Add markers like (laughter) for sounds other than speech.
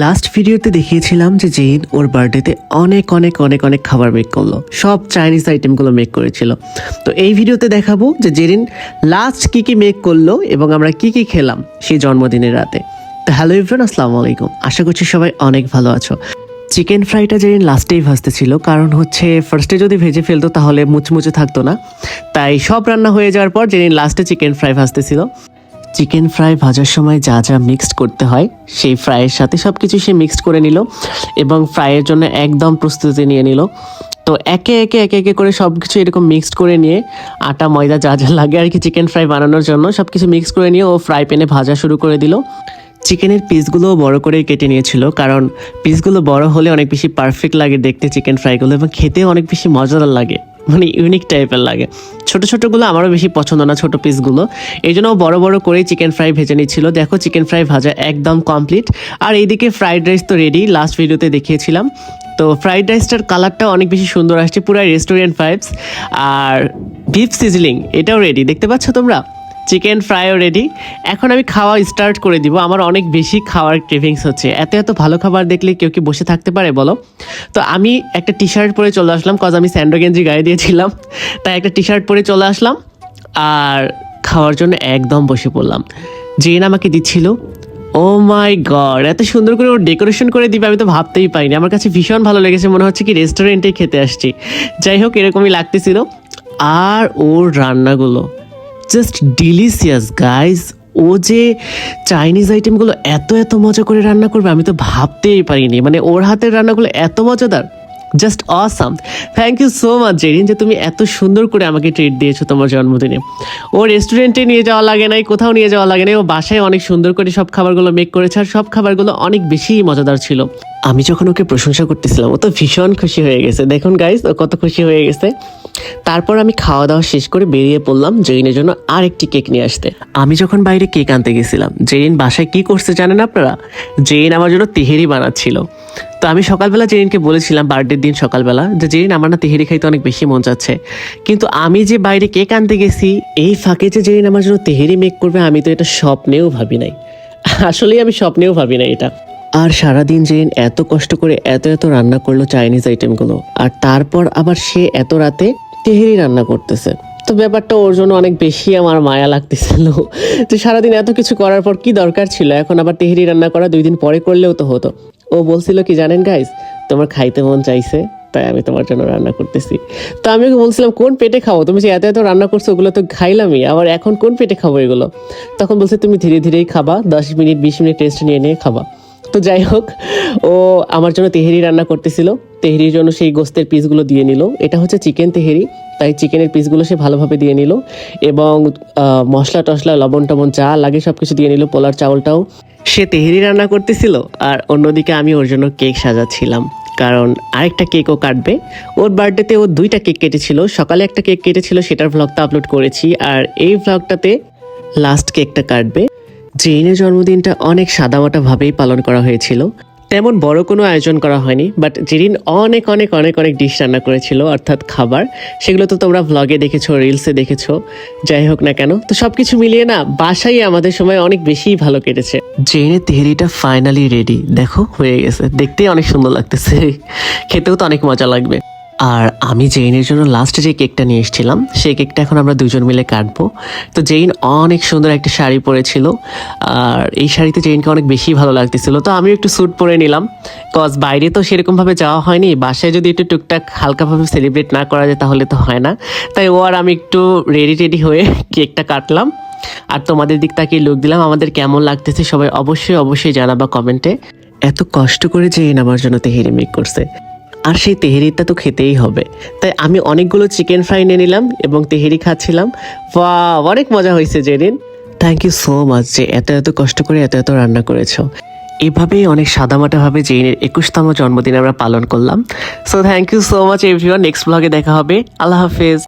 Last ভিডিওতে দেখিয়েছিলাম যে জেইন ওর বার্থডেতে অনেক অনেক অনেক অনেক খাবার মেক করল। সব চাইনিজ আইটেমগুলো মেক করেছিল। তো এই ভিডিওতে দেখাবো যে জেরিন লাস্ট কি কি মেক করল এবং আমরা কি কি খেলাম সেই জন্মদিনের রাতে। তো হ্যালো ইভরান আসসালামু আলাইকুম। আশা করছি সবাই অনেক ভালো আছো। চিকেন ফ্রাইটা যেদিন লাস্টেই ভাজতে ছিল। কারণ হচ্ছে ফার্স্টে যদি ভেজে ফেলতো তাহলে মুচমুচে থাকতো না। তাই সব রান্না হয়ে যাওয়ার পর যেদিন লাস্টে চিকেন ফ্রাই ভাজতেছিল চিকেন ফ্রাই ভাজার সময় যা যা মিক্সড করতে হয়, সেই ফ্রাইয়ের সাথে সব কিছু সে মিক্সড করে নিল এবং ফ্রাইয়ের জন্য একদম প্রস্তুতি নিয়ে নিল। তো একে একে একে একে করে সব কিছু এরকম মিক্সড করে নিয়ে, আটা, ময়দা, যা যা লাগে আর কি চিকেন ফ্রাই বানানোর জন্য সব কিছু মিক্স করে নিয়ে ও ফ্রাই প্যানে ভাজা শুরু করে দিল। চিকেনের পিসগুলোও বড় করে কেটে নিয়েছিল কারণ পিসগুলো বড় হলে অনেক বেশি পারফেক্ট লাগে দেখতে চিকেন ফ্রাইগুলো এবং খেতেও অনেক বেশি মজাদার লাগে মানে ইউনিক টাইপের লাগে। ছোট ছোটগুলো আমারও বেশি পছন্দ না ছোট পিসগুলো। এই জন্য বড় বড় করেই চিকেন ফ্রাই ভেজে নিচ্ছিল। দেখো, চিকেন ফ্রাই ভাজা একদম কমপ্লিট। আর এইদিকে ফ্রাইড রাইস তো রেডি লাস্ট ভিডিওতে দেখিয়েছিলাম। তো ফ্রাইড রাইসটার কালারটা অনেক বেশি সুন্দর আসছে পুরো রেস্টুরেন্ট ভাইবস আর বিফ সিজলিং এটাও রেডি দেখতে পাচ্ছ তোমরা? চিকেন ফ্রাইও রেডি এখন আমি খাওয়া স্টার্ট করে দিব। আমার অনেক বেশি খাওয়ার ক্রেভিংস হচ্ছে। এত এত ভালো খাবার দেখলে কেউ কি বসে থাকতে পারে, বলো? তো আমি একটা টি শার্ট পরে চলে আসলাম কজ আমি স্যান্ডো গেঞ্জি গায়ে দিয়েছিলাম। তাই একটা টি শার্ট পরে চলে আসলাম আর খাওয়ার জন্য একদম বসে পড়লাম। জেন আমাকে দিচ্ছিল ও মাই গড এত সুন্দর করে ওর ডেকোরেশন করে দিবে, আমি তো ভাবতেই পাইনি। আমার কাছে ভীষণ ভালো লেগেছে, মনে হচ্ছে কি রেস্টুরেন্টে খেতে আসছি। যাই হোক, এরকমই লাগতেছিল। আর ওর রান্নাগুলো জাস্ট ডিলিশিয়াস গাইস ও যে চাইনিজ আইটেমগুলো এত এত মজা করে রান্না করবে, আমি তো ভাবতেই পারিনি। মানে ওর হাতের রান্নাগুলো এত মজাদার। Just awesome thank you so much Jerin, যে তুমি এত সুন্দর করে আমাকে ট্রিট দিয়েছ তোমার জন্মদিনে। ও রেস্টুরেন্টে নিয়ে যাওয়া লাগে নাই, কোথাও নিয়ে যাওয়া লাগে নাই, ও বাসায় অনেক সুন্দর করে সব খাবারগুলো মেক করেছে, আর সব খাবারগুলো অনেক বেশি মজাদার ছিল। আমি যখন ওকে প্রশংসা করতেছিলাম, ও তো ভীষণ খুশি হয়ে গেছে। দেখুন গাইজ ও কত খুশি হয়ে গেছে। তারপর আমি খাওয়া দাওয়া শেষ করে বেরিয়ে পড়লাম জেরিনের জন্য আর একটি কেক নিয়ে আসতে। আমি যখন বাইরে কেক আনতে গেছিলাম, জেরিন বাসায় কি করছে জানেন আপনারা? জেরিন আমার জন্য তেহেরি বানাচ্ছিল। তো আমি সকালবেলা জেরিনকে বলেছিলাম বার্থডের দিন সকালবেলা, যে জেরিন, আমার না তেহেরি খাইতে অনেক বেশি মন চাচ্ছে। কিন্তু আমি যে বাইরে কেক আনতে গেছি, এই ফাঁকে যে জেরিন আমার জন্য তেহেরি মেক করবে, আমি তো এটা স্বপ্নেও ভাবি নাই। আসলেই আমি স্বপ্নেও ভাবি না এটা। আর সারাদিন জেন এত কষ্ট করে এত এত রান্না করল চাইনিজ আইটেমগুলো আর তারপর আবার সে এত রাতে তেহেরি রান্না করতেছে। তো ব্যাপারটা ওর জন্য অনেক বেশি আমার মায়া লাগতেছিল। যে সারাদিন এত কিছু করার পর কি দরকার ছিল? এখন আবার তেহেরি রান্না করা দুই দিন পরে করলেও তো হতো। ও বলছিল কি, জানেন গাইস তোমার খাইতে মন চাইছে, তাই আমি তোমার জন্য রান্না করতেছি। তো আমি ওকে বলছিলাম, কোন পেটে খাব? তুমি যে এত এত রান্না করছ, ওগুলো তো খাইলামই। আবার এখন কোন পেটে খাব এগুলো? তখন বলছে, তুমি ধীরে ধীরেই খাবা, দশ মিনিট, বিশ মিনিট টেস্ট নিয়ে নিয়ে খাবা। তো যাই হোক, ও আমার জন্য তেহেরি রান্না করতেছিল। তেহেরির জন্য সেই গোস্তের পিসগুলো দিয়ে নিল। এটা হচ্ছে চিকেন তেহেরি, তাই চিকেনের পিসগুলো সে ভালোভাবে দিয়ে নিল এবং মশলা টশলা লবণ টবণ চা লাগে সব কিছু দিয়ে নিল, পোলার চাউলটাও। সে তেহেরি রান্না করতেছিল আর অন্যদিকে আমি ওর জন্য কেক সাজাচ্ছিলাম। কারণ আরেকটা কেকও কাটবে। ওর বার্থডেতে ও দুইটা কেক কেটেছিল। সকালে একটা কেক কেটেছিল, সেটার ভ্লগটা আপলোড করেছি। আর এই ভ্লগটাতে লাস্ট কেকটা কাটবে। জেইনের জন্মদিনটা অনেক সাদামাটা ভাবেই পালন করা হয়েছিল। তেমন বড় কোনো আয়োজন করা হয়নি বাট জেরিন অনেক অনেক অনেক অনেক ডিশ রান্না করেছিল, অর্থাৎ খাবার, সেগুলো তো তোমরা ভ্লগে দেখেছ রিলসে দেখেছ, যাই হোক না কেন। তো সব কিছু মিলিয়ে না বাসাই আমাদের সময় অনেক বেশিই ভালো কেটেছে। জেইনের তেহরিটা ফাইনালি রেডি দেখো, হয়ে গেছে, দেখতেই অনেক সুন্দর লাগতেছে, (laughs) খেতেও তো অনেক মজা লাগবে। আর আমি জেইনের জন্য লাস্টে যে কেকটা নিয়ে এসেছিলাম, সেই কেকটা এখন আমরা দুজন মিলে কাটবো। তো জেইন অনেক সুন্দর একটা শাড়ি পরেছিল, আর এই শাড়িতে জেইনকে অনেক বেশি ভালো লাগতেছিল। তো আমি একটু স্যুট পরে নিলাম কজ বাইরে তো সেরকমভাবে যাওয়া হয়নি, বাসায় যদি একটু টুকটাক হালকাভাবে সেলিব্রেট না করা যায় তাহলে তো হয় না। তাই ও আর আমি একটু রেডি টেডি হয়ে কেকটা কাটলাম। আর তোমাদের দিক তাকিয়ে লুক দিলাম, আমাদের কেমন লাগতেছে সবাই অবশ্যই অবশ্যই জানাবা কমেন্টে এত কষ্ট করে জেইন আমার জন্য তেহেরি মেক করছে। আর সেই তেহেরিটা তো খেতেই হবে। তাই আমি অনেকগুলো চিকেন ফ্রাই নিয়ে নিলাম এবং তেহেরি খাচ্ছিলাম। বা অনেক মজা হয়েছে, Jerin. Thank you so much যে এত এত কষ্ট করে এত এত রান্না করেছ। এভাবেই অনেক সাদামাটাভাবে জেইনের একুশতম জন্মদিন আমরা পালন করলাম। So thank you so much everyone next ব্লগে দেখা হবে। আল্লাহ হাফেজ।